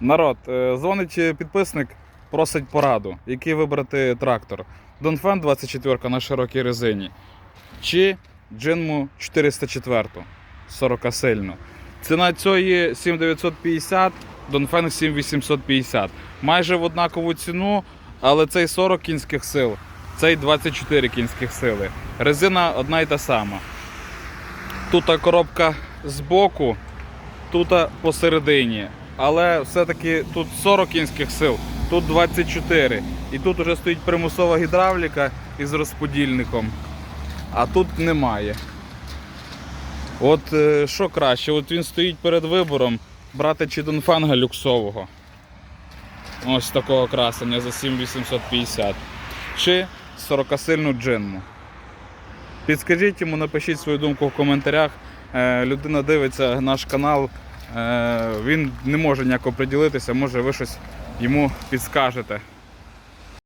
Народ, е, дзвонить підписник, просить пораду, який вибрати трактор. Донфен 24 на широкій резині. Чи Джинму 404 40 сильно. Ціна цієї 7950, Донфен 7850. Майже в однакову ціну, але цей 40 кінських сил, цей 24 кінських сили. Резина одна й та сама. Тут коробка збоку, тут посередині. Але все-таки тут 40 кінських сил, тут 24. І тут вже стоїть примусова гідравліка із розподільником. А тут немає. От е, що краще, от він стоїть перед вибором брати чи Донфанга люксового. Ось такого красення за 7850. Чи 40-сильну джинму. Підскажіть йому, напишіть свою думку в коментарях. Е, людина дивиться наш канал, він не може ніяко приділитися, може ви щось йому підскажете.